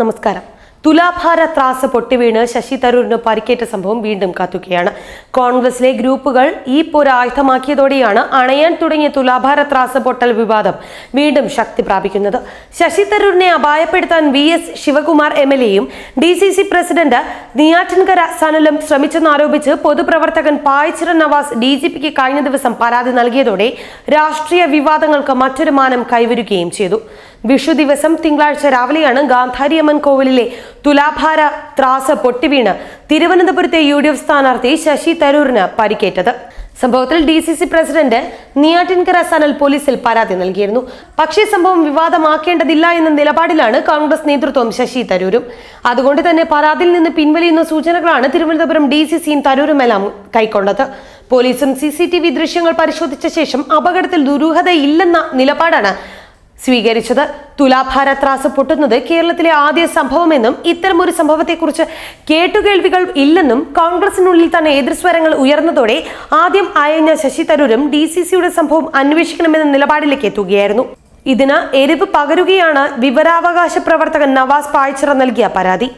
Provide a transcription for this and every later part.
നമസ്കാരം. തുലാഭാര ത്രാസ് പൊട്ടിവീണ് ശശി തരൂരിന് പരിക്കേറ്റ സംഭവം വീണ്ടും കത്തുകയാണ്. കോൺഗ്രസിലെ ഗ്രൂപ്പുകൾ ഈ പോര ആയുധമാക്കിയതോടെയാണ് അണയാൻ തുടങ്ങിയ തുലാഭാര ത്രാസ് പൊട്ടൽ വിവാദം വീണ്ടും ശക്തി പ്രാപിക്കുന്നത്. ശശി തരൂരിനെ അപായപ്പെടുത്താൻ V S Shivakumar M L എയും D C C president Neyyattinkara സനലും ശ്രമിച്ചെന്നാരോപിച്ച് പൊതുപ്രവർത്തകൻ പായച്ചിറ നവാസ് ഡി ജി പിക്ക് കഴിഞ്ഞ ദിവസം പരാതി നൽകിയതോടെ രാഷ്ട്രീയ വിവാദങ്ങൾക്ക് മറ്റൊരു മാനം കൈവരുകയും ചെയ്തു. വിഷു ദിവസം തിങ്കളാഴ്ച രാവിലെയാണ് ഗാന്ധാരിയമ്മൻ കോവിലിലെ തുലാഭാര ത്രാസ് പൊട്ടിവീണ് തിരുവനന്തപുരത്തെ യു ഡി എഫ് സ്ഥാനാർത്ഥി ശശി തരൂരിന് പരിക്കേറ്റത്. സംഭവത്തിൽ D C C president Neyyattinkara Sanal പോലീസിൽ പരാതി നൽകിയിരുന്നു. പക്ഷേ സംഭവം വിവാദമാക്കേണ്ടതില്ല എന്ന നിലപാടിലാണ് കോൺഗ്രസ് നേതൃത്വം ശശി തരൂരും. അതുകൊണ്ട് തന്നെ പരാതിയിൽ നിന്ന് പിൻവലിയുന്ന സൂചനകളാണ് തിരുവനന്തപുരം ഡി സി സിയും തരൂരുമെല്ലാം കൈക്കൊണ്ടത്. പോലീസും സി സി ടി വി ദൃശ്യങ്ങൾ പരിശോധിച്ച ശേഷം അപകടത്തിൽ ദുരൂഹതയില്ലെന്ന നിലപാടാണ് സ്വീകരിച്ചത്. തുലാഭാര ത്രാസ് പൊട്ടുന്നത് കേരളത്തിലെ ആദ്യ സംഭവമെന്നും ഇത്തരമൊരു സംഭവത്തെക്കുറിച്ച് കേട്ടുകേൾവികൾ ഇല്ലെന്നും കോൺഗ്രസിനുള്ളിൽ തന്നെ എതിർസ്വരങ്ങൾ ഉയർന്നതോടെ ആദ്യം അയഞ്ഞ ശശി തരൂരും ഡി സംഭവം അന്വേഷിക്കണമെന്ന നിലപാടിലേക്ക് എത്തുകയായിരുന്നു. ഇതിന് എരിവ് പകരുകയാണ് വിവരാവകാശ പ്രവർത്തകൻ നവാസ് പായ്ച്ചിറ നൽകിയ പരാതി.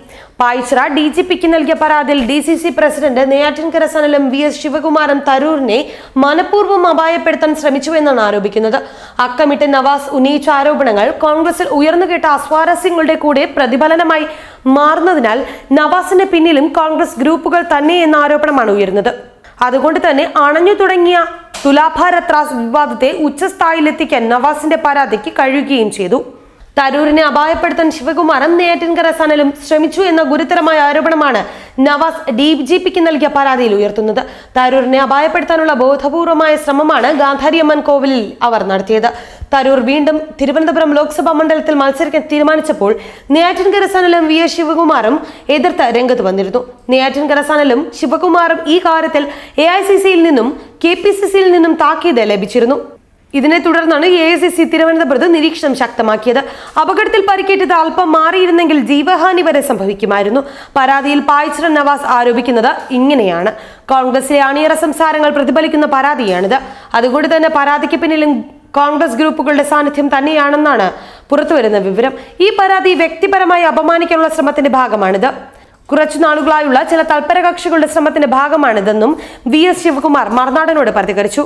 പായ്ച്ചിറ ഡി ജി പിക്ക് നൽകിയ പരാതിയിൽ D C C president Neyyattinkara സനലും V S Sivakumaran തരൂരിനെ മനഃപൂർവം അപായപ്പെടുത്താൻ ശ്രമിച്ചുവെന്നാണ് ആരോപിക്കുന്നത്. അക്കമിട്ട് നവാസ് ഉന്നയിച്ച ആരോപണങ്ങൾ കോൺഗ്രസിൽ ഉയർന്നുകേട്ട അസ്വാരസ്യങ്ങളുടെ കൂടെ പ്രതിഫലനമായി മാറുന്നതിനാൽ നവാസിന് പിന്നിലും കോൺഗ്രസ് ഗ്രൂപ്പുകൾ തന്നെ എന്ന ആരോപണമാണ് ഉയരുന്നത്. അതുകൊണ്ട് തന്നെ അണഞ്ഞു തുടങ്ങിയ തുലാഭാര ത്രാസ് വിവാദത്തെ ഉച്ചസ്ഥായിലെത്തിക്കാൻ നവാസിന്റെ പരാതിക്ക് കഴിയുകയും ചെയ്തു. തരൂരിനെ അപായപ്പെടുത്താൻ ശിവകുമാറും നെയ്യാറ്റിൻകര സനലും ശ്രമിച്ചു എന്ന ഗുരുതരമായ ആരോപണമാണ് നവാസ് ഡി ജി പിക്ക് നൽകിയ പരാതിയിൽ ഉയർത്തുന്നത്. തരൂരിനെ അപായപ്പെടുത്താനുള്ള ബോധപൂർവമായ ശ്രമമാണ് ഗാന്ധാരിയമ്മൻ കോവിലിൽ അവർ നടത്തിയത്. തരൂർ വീണ്ടും തിരുവനന്തപുരം ലോക്സഭാ മണ്ഡലത്തിൽ മത്സരിക്കാൻ തീരുമാനിച്ചപ്പോൾ നെയ്യാറ്റിൻകര സനലും വി എസ് ശിവകുമാറും എതിർത്ത് രംഗത്ത് വന്നിരുന്നു. നെയ്യാറ്റിൻകര സനലും ശിവകുമാറും ഈ കാര്യത്തിൽ എ നിന്നും കെ നിന്നും താക്കീത് ലഭിച്ചിരുന്നു. ഇതിനെ തുടർന്നാണ് എ ഐ സി സി തിരുവനന്തപുരത്ത് നിരീക്ഷണം ശക്തമാക്കിയത്. അപകടത്തിൽ പരിക്കേറ്റത് അല്പം മാറിയിരുന്നെങ്കിൽ ജീവഹാനി വരെ സംഭവിക്കുമായിരുന്നു. പരാതിയിൽ പായ്ച്ചിറ നവാസ് ആരോപിക്കുന്നത് ഇങ്ങനെയാണ്. കോൺഗ്രസിലെ അണിയറ സംസാരങ്ങൾ പ്രതിഫലിക്കുന്ന പരാതിയാണിത്. അതുകൊണ്ട് തന്നെ പരാതിക്ക് പിന്നിലും കോൺഗ്രസ് ഗ്രൂപ്പുകളുടെ സാന്നിധ്യം തന്നെയാണെന്നാണ് പുറത്തുവരുന്ന വിവരം. ഈ പരാതി വ്യക്തിപരമായി അപമാനിക്കാനുള്ള ശ്രമത്തിന്റെ ഭാഗമാണിത്. കുറച്ചു നാളുകളായുള്ള ചില തൽപര കക്ഷികളുടെ ശ്രമത്തിന്റെ ഭാഗമാണിതെന്നും വി എസ് ശിവകുമാർ മറുനാടനോട് പ്രതികരിച്ചു.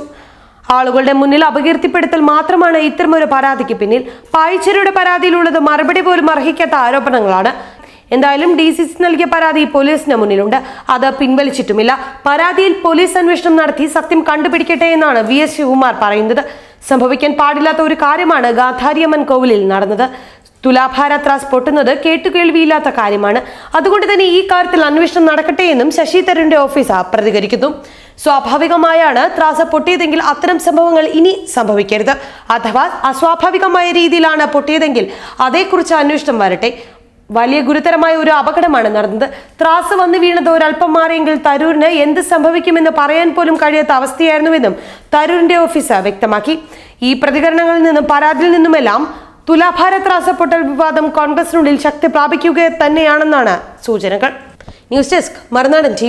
ആളുകളുടെ മുന്നിൽ അപകീർത്തിപ്പെടുത്തൽ മാത്രമാണ് ഇത്തരമൊരു പരാതിക്ക് പിന്നിൽ. പായ്ച്ചരുടെ പരാതിയിലുള്ളത് മറുപടി പോലും അർഹിക്കാത്ത ആരോപണങ്ങളാണ്. എന്തായാലും ഡി സി സി നൽകിയ പരാതി പോലീസിന് മുന്നിലുണ്ട്. അത് പിൻവലിച്ചിട്ടുമില്ല. പരാതിയിൽ പോലീസ് അന്വേഷണം നടത്തി സത്യം കണ്ടുപിടിക്കട്ടെ എന്നാണ് വി എസ് ശിവകുമാർ പറയുന്നത്. സംഭവിക്കാൻ പാടില്ലാത്ത ഒരു കാര്യമാണ് ഗാന്ധാരിയമ്മൻ കോവിലിൽ നടന്നത്. തുലാഭാര ത്രാസ് പൊട്ടുന്നത് കേട്ടുകേൾവിയില്ലാത്ത കാര്യമാണ്. അതുകൊണ്ട് തന്നെ ഈ കാര്യത്തിൽ അന്വേഷണം നടക്കട്ടെ എന്നും ശശി തരൂരിന്റെ ഓഫീസ് പ്രതികരിക്കുന്നു. സ്വാഭാവികമായാണ് ത്രാസ പൊട്ടിയതെങ്കിൽ അത്തരം സംഭവങ്ങൾ ഇനി സംഭവിക്കരുത്. അഥവാ അസ്വാഭാവികമായ രീതിയിലാണ് പൊട്ടിയതെങ്കിൽ അതേക്കുറിച്ച് അന്വേഷണം വരട്ടെ. വലിയ ഗുരുതരമായ ഒരു അപകടമാണ് നടന്നത്. ത്രാസ് വന്ന് വീണത് ഒരല്പം മാറിയെങ്കിൽ തരൂരിന് എന്ത് സംഭവിക്കുമെന്ന് പറയാൻ പോലും കഴിയാത്ത അവസ്ഥയായിരുന്നുവെന്നും തരൂരിന്റെ ഓഫീസ് വ്യക്തമാക്കി. ഈ പ്രതികരണങ്ങളിൽ നിന്നും പരാതിയിൽ നിന്നുമെല്ലാം തുലാഭാര ത്രാസ പൊട്ടൽ വിവാദം കോൺഗ്രസിനുള്ളിൽ ശക്തി പ്രാപിക്കുക തന്നെയാണെന്നാണ് സൂചനകൾ. ന്യൂസ് ഡെസ്ക് മറുനാടൻ ടി